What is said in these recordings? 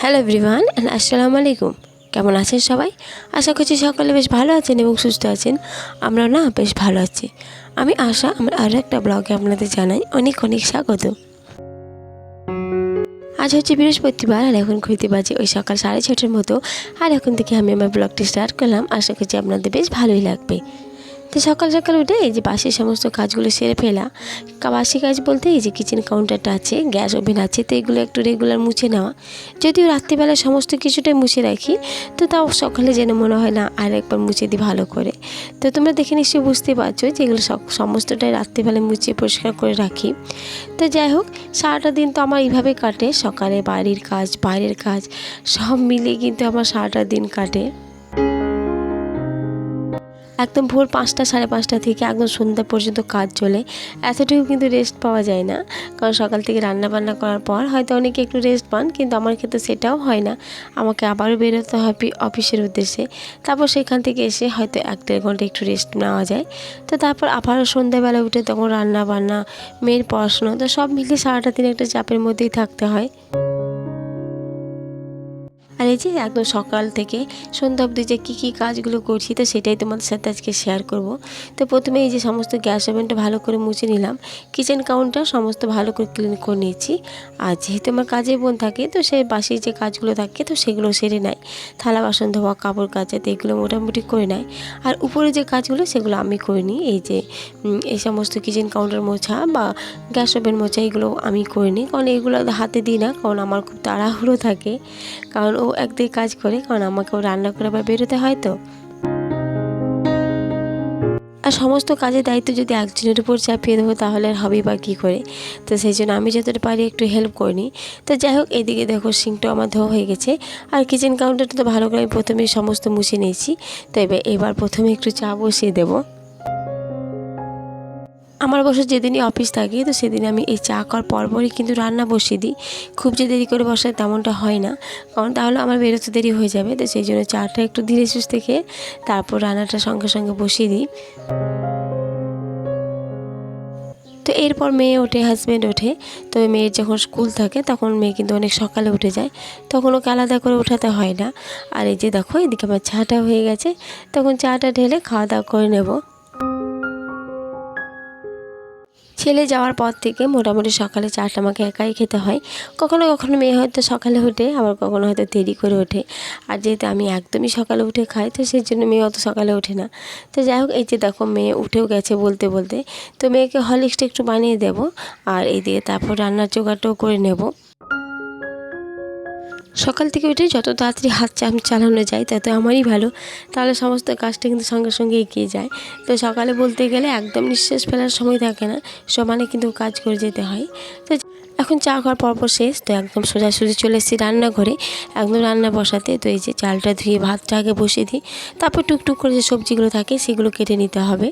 Hello everyone and আসসালামু আলাইকুম কেমন আছেন সবাই? আশা করছি সকলে বেশ ভালো আছেন এবং সুস্থ আছেন। আমরা না বেশ ভালো আছি। আমি আশা, আমার আরও একটা ব্লগে আপনাদের জানাই অনেক অনেক স্বাগত। আজ হচ্ছে বৃহস্পতিবার আর এখন ঘুরতে বাজে ওই সকাল সাড়ে ছটার মতো। আর এখন থেকে আমি আমার ব্লগটি স্টার্ট করলাম। আশা করছি আপনাদের বেশ ভালোই লাগবে। তো সকাল সকাল উঠে এই যে বাসি সমস্ত কাজগুলো সেরে ফেলা। বাসি কাজ বলতে এই যে কিচেন কাউন্টারটা আছে, গ্যাস ওভেন আছে, তো এগুলো একটু রেগুলার মুছে নেওয়া। যদিও রাত্রিবেলা সমস্ত কিছুটাই মুছে রাখি, তো তাও সকালে যেন মনে হয় না আর একবার মুছে দিই ভালো করে। তো তোমরা দেখে নিশ্চয়ই বুঝতে পারছ যে এগুলো সমস্তটাই রাত্রিবেলা মুছে পরিষ্কার করে রাখি। তো যাই হোক, সারাটা দিন তো আমার এইভাবে কাটে। সকালে বাড়ির কাজ, বাইরের কাজ, সব মিলিয়ে কিন্তু আমার সারাটা দিন কাটে। একদম ভোর পাঁচটা, সাড়ে পাঁচটা থেকে একদম সন্ধ্যা পর্যন্ত কাজ চলে। এতটুকু কিন্তু রেস্ট পাওয়া যায় না। কারণ সকাল থেকে রান্না বান্না করার পর হয়তো অনেকে একটু রেস্ট পান, কিন্তু আমার ক্ষেত্রে সেটাও হয় না। আমাকে আবারও বেরোতে হবে অফিসের উদ্দেশ্যে। তারপর সেখান থেকে এসে হয়তো এক দেড় ঘণ্টা একটু রেস্ট নেওয়া যায়। তো তারপর আবারও সন্ধ্যাবেলা উঠে তখন রান্না বান্না মেয়ের পড়াশোনা, তো সব মিলিয়ে সারাটা দিন একটা চাপের মধ্যেই থাকতে হয়। আর এই যে একদম সকাল থেকে সন্ধ্যা অবধি যে কী কী কাজগুলো করছি, তো সেটাই তোমাদের সাথে আজকে শেয়ার করব। তো প্রথমে এই যে সমস্ত গ্যাস ওভেনটা ভালো করে মুছে নিলাম। কিচেন কাউন্টার সমস্ত ভালো করে ক্লিন করে নিয়েছি। আর যেহেতু আমার কাজে বোন থাকে, তো সে বাসি যে কাজগুলো থাকে, তো সেগুলো সেরে নেয়। থালা, বাসন ধোয়া, কাপড় কাচা, তো এগুলো মোটামুটি করে নেয়। আর উপরে যে কাজগুলো, সেগুলো আমি করে নিই। এই যে এই সমস্ত কিচেন কাউন্টার মোছা বা গ্যাস ওভেন মোছা, এগুলো আমি করে নিই। কারণ এগুলো হাতে দিই না, কারণ আমার খুব তাড়াহুড়ো থাকে। কারণ ও একদিকে কাজ করে, কারণ আমাকেও রান্না করে আবার বেরোতে হয় তো। আর সমস্ত কাজের দায়িত্ব যদি একজনের উপর চাপিয়ে দেবো, তাহলে আর হবে বা কী করে? তো সেই জন্য আমি যতটা পারি একটু হেল্প করে নিই। তো যাই হোক, এদিকে দেখো সিঙ্কটাও আমার ধোয়া হয়ে গেছে। আর কিচেন কাউন্টারটা তো ভালো করে আমি প্রথমে সমস্ত মুছে নিয়েছি। তো এবার এবার প্রথমে একটু চা বসিয়ে দেবো। আমার অবশ্য যেদিনই অফিস থাকি, তো সেদিন আমি এই চা করার পরপরই কিন্তু রান্না বসিয়ে দিই। খুব যে দেরি করে বসায় তেমনটা হয় না। কারণ তাহলে আমার বেরোতে দেরি হয়ে যাবে, তো সেই জন্য চাটা একটু ধীরে সুস্থে খেয়ে তারপর রান্নাটা সঙ্গে সঙ্গে বসিয়ে দিই। তো এরপর মেয়ে ওঠে হাজব্যান্ড ওঠে। তো মেয়ের যখন স্কুল থাকে, তখন মেয়ে কিন্তু অনেক সকালে উঠে যায়। তখন ওকে আলাদা করে ওঠাতে হয় না। আর এই যে দেখো, এদিকে আমার চাটা হয়ে গেছে। তখন চাটা ঢেলে খাওয়া দাওয়া করে নেব। ছেলে যাওয়ার পর থেকে মোটামুটি সকালে চাটা আমাকে একাই খেতে হয়। কখনো কখনো মেয়ে হয়তো সকালে উঠে আবার কখনো হয়তো দেরি করে ওঠে। আর যেহেতু আমি একদমই সকালে উঠে খাই, তো সেই জন্য মেয়ে অত সকালে ওঠে না। তো যাই হোক, এই যে দেখো, মেয়ে উঠেও গেছে বলতে বলতে। তো মেয়েকে হরলিক্সটা একটু বানিয়ে দেবো, আর এই দিয়ে তারপর রান্নার জোগাড়টাও করে নেব। সকাল থেকে উঠে যত তাড়াতাড়ি হাত চালানো যায় তত আমারই ভালো। তাহলে সমস্ত কাজটা কিন্তু সঙ্গে সঙ্গে এগিয়ে যায়। তো সকালে বলতে গেলে একদম নিঃশ্বাস ফেলার সময় থাকে না, সমানে কিন্তু কাজ করে যেতে হয়। তো এখন চা খাওয়ার পরপর শেষ, তো একদম সোজাসুজি চলে এসেছি রান্নাঘরে। একদম রান্না বসাতে, তো এই যে চালটা ধুয়ে ভাতটা আগে বসিয়ে দিই। তারপর টুকটুক করে যে সবজিগুলো থাকে সেগুলো কেটে নিতে হবে।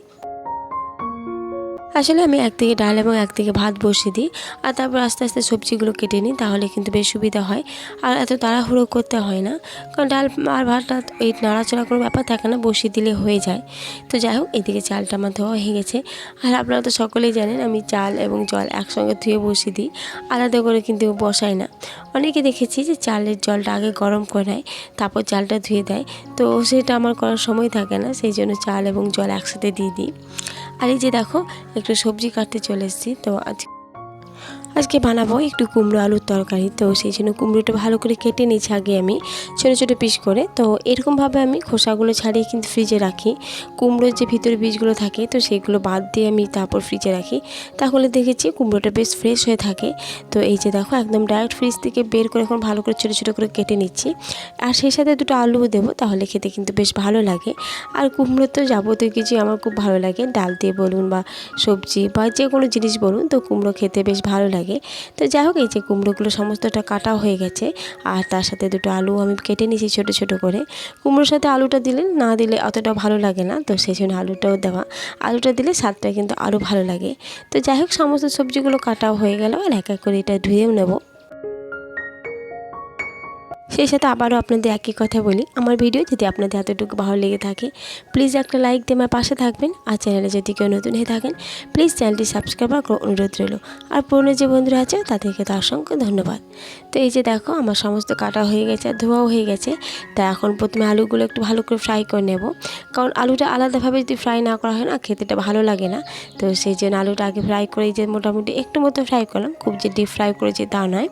আসলে আমি একদিকে ডাল এবং একদিকে ভাত বসিয়ে দিই আর তারপর আস্তে আস্তে সবজিগুলো কেটে নিই, তাহলে কিন্তু বেশ সুবিধা হয়। আর এত তাড়াহুড়ো করতে হয় না, কারণ ডাল আর ভাতটা এই নাড়াচড়া কোনো ব্যাপার থাকে না, বসিয়ে দিলে হয়ে যায়। তো যাই হোক, এদিকে চালটা আমার ধোয়া হয়ে গেছে। আর আপনারা তো সকলেই জানেন, আমি চাল এবং জল একসঙ্গে ধুয়ে বসিয়ে দিই, আলাদা করে কিন্তু বসাই না। অনেকে দেখেছি যে চালের জলটা আগে গরম করে নেয়, তারপর চালটা ধুয়ে দেয়। তো সেটা আমার করার সময় থাকে না, সেই জন্য চাল এবং জল একসাথে দিয়ে দিই। আর এই যে দেখো একটু সবজি কাটতে চলে এসেছি। তো আজ আজকে বানাবো একটু কুমড়ো আলুর তরকারি। তো সেই জন্য কুমড়োটা ভালো করে কেটে নিয়েছি আগে আমি, ছোটো ছোটো পিস করে। তো এরকমভাবে আমি খোসাগুলো ছাড়িয়ে কিন্তু ফ্রিজে রাখি। কুমড়োর যে ভিতরে বীজগুলো থাকে, তো সেগুলো বাদ দিয়ে আমি তারপর ফ্রিজে রাখি। তাহলে দেখেছি কুমড়োটা বেশ ফ্রেশ হয়ে থাকে। তো এই যে দেখো, একদম ডাইরেক্ট ফ্রিজ থেকে বের করে এখন ভালো করে ছোটো ছোটো করে কেটে নিচ্ছি। আর সেই সাথে দুটো আলুও দেবো, তাহলে খেতে কিন্তু বেশ ভালো লাগে। আর কুমড়ো তো যাবতীয় কিছু আমার খুব ভালো লাগে। ডাল দিয়ে বলুন বা সবজি বা যে কোনো জিনিস বলুন, তো কুমড়ো খেতে বেশ ভালো লাগে। তো যাই হোক, এই যে কুমড়োগুলো সমস্তটা কাটা হয়ে গেছে। আর তার সাথে দুটো আলু আমি কেটে নিয়েছি ছোটো ছোটো করে। কুমড়োর সাথে আলুটা দিলে, না দিলে অতটা ভালো লাগে না। তো সেই জন্য আলুটাও দেওয়া। আলুটা দিলে স্বাদটা কিন্তু আরও ভালো লাগে। তো যাই হোক, সমস্ত সবজিগুলো কাটাও হয়ে গেল। আর এক এক করে এটা ধুয়েও নেব। সেই সাথে আবারও আপনাদের একই কথা বলি। আমার ভিডিও যদি আপনাদের এতটুকু ভালো লেগে থাকে প্লিজ একটা লাইক দিয়ে আমার পাশে থাকবেন। আর চ্যানেলে যদি কেউ নতুন হয়ে থাকেন প্লিজ চ্যানেলটি সাবস্ক্রাইব করার অনুরোধ রইল। আর পুরনো যে বন্ধুরা আছে, তাদেরকে তো অসংখ্য ধন্যবাদ। তো এই যে দেখো, আমার সমস্ত কাটা হয়ে গেছে আর ধোয়াও হয়ে গেছে। তা এখন প্রথমে আলুগুলো একটু ভালো করে ফ্রাই করে নেব। কারণ আলুটা আলাদাভাবে যদি ফ্রাই না করা হয় না খেতেটা ভালো লাগে না। তো সেই জন্য আলুটা আগে ফ্রাই করে যে মোটামুটি একটু মতো ফ্রাই করলাম, খুব যে ডিপ ফ্রাই করেছি তা নয়।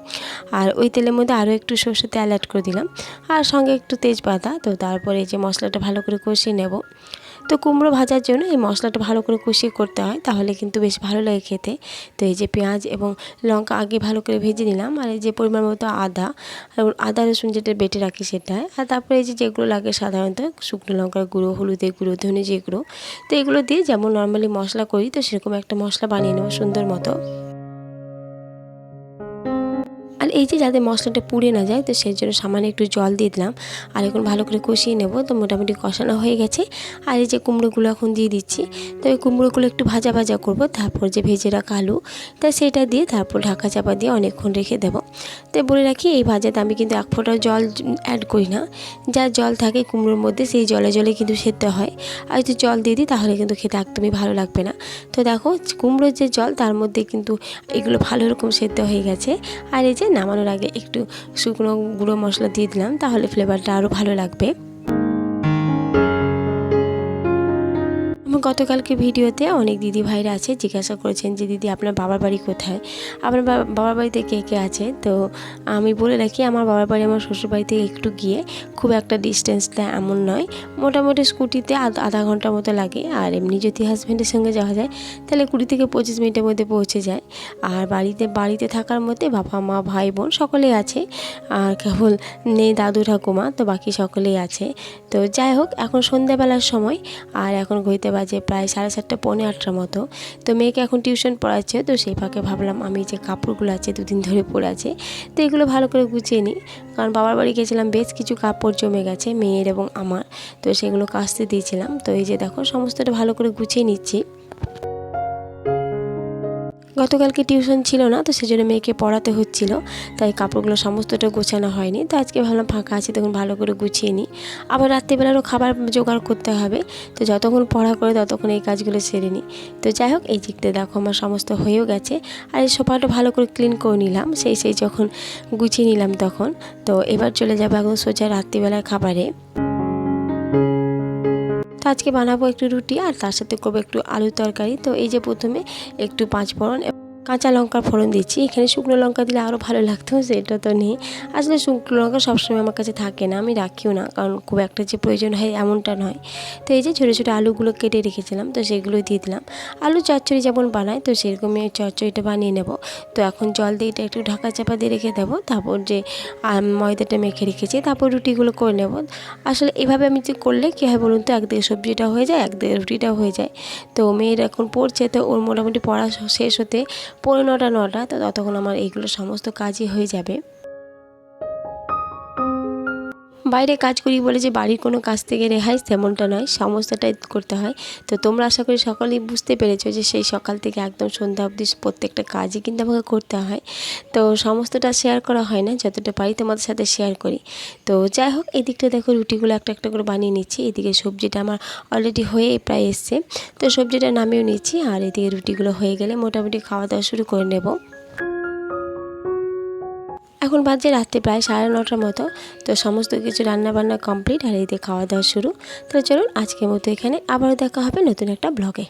আর ওই তেলের মধ্যে আরও একটু সর্ষে তেল অ্যাড করে দিলাম। আর সঙ্গে একটু তেজপাতা, তো তারপরে যে মশলাটা ভালো করে কষিয়ে নেব। তো কুমড়ো ভাজার জন্য এই মশলাটা ভালো করে কষিয়ে করতে হয়, তাহলে কিন্তু বেশ ভালো লাগে খেতে। তো এই যে পেঁয়াজ এবং লঙ্কা আগে ভালো করে ভেজে নিলাম, আর এই যে পরিমাণ মতো আদা আদা, রসুন যেটা বেটে রাখি সেটা আর তারপরে এই যে যেগুলো লাগে সাধারণত শুকনো লঙ্কার গুঁড়ো, হলুদের গুঁড়ো, ধনে যে গুঁড়ো, তো এগুলো দিয়ে যেমন নর্মালি মশলা করি, তো সেরকম একটা মশলা বানিয়ে নেব সুন্দর মতো। এই যে যাতে মশলাটা পুড়ে না যায়, তো সেই জন্য সামান্য একটু জল দিয়ে দিলাম। আর এখন ভালো করে কষিয়ে নেব। তো মোটামুটি কষানো হয়ে গেছে। আর এই যে কুমড়োগুলো এখন দিয়ে দিচ্ছি। তো এই কুমড়োগুলো একটু ভাজা ভাজা করব। তারপর যে ভেজে রাখা আলু, তা সেটা দিয়ে তারপর ঢাকা চাপা দিয়ে অনেকক্ষণ রেখে দেবো। তো বলে রাখি, এই ভাজাতে আমি কিন্তু এক ফোঁটা জল অ্যাড করি না। যা জল থাকে কুমড়োর মধ্যে, সেই জলে জলে কিন্তু সেদ্ধ হয়। আর যদি জল দিয়ে দিই, তাহলে কিন্তু খেতে একদমই ভালো লাগবে না। তো দেখো, কুমড়োর যে জল, তার মধ্যে কিন্তু এগুলো ভালো রকম সেদ্ধ হয়ে গেছে। আর এই যে নামানোর আগে একটু শুকনো গুঁড়ো মশলা দিয়ে দিলাম তাহলে ফ্লেভারটা আরও ভালো লাগবে। গতকালকে ভিডিওতে অনেক দিদি ভাইরা আছে, জিজ্ঞাসা করেছেন যে, দিদি, আপনার বাবার বাড়ি কোথায়? আপনার বাবার বাড়িতে কে কে আছে? তো আমি বলে রাখি, আমার বাবার বাড়ি আমার শ্বশুর বাড়িতে একটু গিয়ে খুব একটা ডিস্টেন্সটা এমন নয়। মোটামুটি স্কুটিতে আধা ঘণ্টা মতো লাগে। আর এমনি যদি হাজব্যান্ডের সঙ্গে যাওয়া যায়, তাহলে কুড়ি থেকে পঁচিশ মিনিটের মধ্যে পৌঁছে যায়। আর বাড়িতে বাড়িতে থাকার মধ্যে বাবা, মা, ভাই, বোন সকলেই আছে। আর কেবল নেই দাদু, ঠাকুমা, তো বাকি সকলেই আছে। তো যাই হোক, এখন সন্ধ্যাবেলার সময়। আর এখন ঘুরতে বাজে প্রায় সাড়ে সাতটা, পৌনে আটটার মতো। তো মেয়েকে এখন টিউশন পড়াচ্ছে। তো সেই ফাঁকে ভাবলাম আমি যে কাপড়গুলো আছে, দুদিন ধরে পরে আছে, তো এগুলো ভালো করে গুছিয়ে নিই। কারণ বাবার বাড়ি গেছিলাম, বেশ কিছু কাপড় জমে গেছে, মেয়ের এবং আমার। তো সেগুলো কাস্তে দিয়েছিলাম। তো এই যে দেখো, সমস্তটা ভালো করে গুছিয়ে নিচ্ছি। গতকালকে টিউশন ছিল না, তো সেজন্য মেয়েকে পড়াতে হচ্ছিল। তাই কাপড়গুলো সমস্তটা গোছানো হয়নি। তো আজকে ভাবলাম ফাঁকা আছে, তখন ভালো করে গুছিয়ে নিই। আবার রাত্রিবেলারও খাবার জোগাড় করতে হবে। তো যতক্ষণ পড়া করে ততক্ষণ এই কাজগুলো সেরে নিই। তো যাই হোক, এই দিকটা দেখো আমার সমস্ত হয়েও গেছে। আর এই সোফাটা ভালো করে ক্লিন করে নিলাম। সেই সেই যখন গুছিয়ে নিলাম তখন। তো এবার চলে যাব এখন সোজা রাত্রিবেলার খাবারে। তো আজকে বানাবো একটু রুটি আর তার সাথে করব একটু আলু তরকারি। তো এই যে প্রথমে একটু পাঁচ ফোড়ন কাঁচা লঙ্কার ফোড়ন দিচ্ছি। এখানে শুকনো লঙ্কা দিলে আরও ভালো লাগতো, সেটা তো নেই। আসলে শুকনো লঙ্কা সবসময় আমার কাছে থাকে না, আমি রাখিও না, কারণ খুব একটা যে প্রয়োজন হয় এমনটা নয়। তো এই যে ছোটো ছোটো আলুগুলো কেটে রেখেছিলাম, তো সেগুলো দিয়ে দিলাম। আলু চচ্চড়ি যেমন বানাই তো সেরকমই চচ্চড়িটা বানিয়ে নেব। তো এখন জল দিয়ে এটা একটু ঢাকা চাপা দিয়ে রেখে দেবো, তারপর যে ময়দাটা মেখে রেখেছি, তারপর রুটিগুলো করে নেব। আসলে এভাবে আমি যে করলে কী হয় বলুন তো একদিকে সবজিটা হয়ে যায় একদিকে রুটিটা হয়ে যায়। তো মেয়ের এখন পড়ছে, তো ওর মোটামুটি পড়া শেষ হতে পৌনে নটা নটা তো ততক্ষণ আমার এইগুলো সমস্ত কাজই হয়ে যাবে। বাইরে কাজ করি বলে যে বাড়ির কোনো কাজ থেকে রেহাই তেমনটা নয় সমস্তটাই করতে হয়। তো তোমরা আশা করি সকলেই বুঝতে পেরেছ যে সেই সকাল থেকে একদম সন্ধ্যা অবধি প্রত্যেকটা কাজই কিন্তু আমাকে করতে হয়। তো সমস্তটা শেয়ার করা হয় না, যতটা পারি তোমাদের সাথে শেয়ার করি। তো যাই হোক, এদিকটা দেখো রুটিগুলো একটা একটা করে বানিয়ে নিচ্ছি। এদিকে সবজিটা আমার অলরেডি হয়ে প্রায় এসছে। তো সবজিটা নামিয়েও নিচ্ছি আর এদিকে রুটিগুলো হয়ে গেলে মোটামুটি খাওয়া দাওয়া শুরু করে নেব। এখন বাজে রাত্রে প্রায় সাড়ে নটার মতো, তো সমস্ত কিছু রান্নাবান্না কমপ্লিট আর দিয়ে খাওয়া দাওয়া শুরু। তো চলুন আজকের মতো এখানে আবারও দেখা হবে নতুন একটা ব্লগে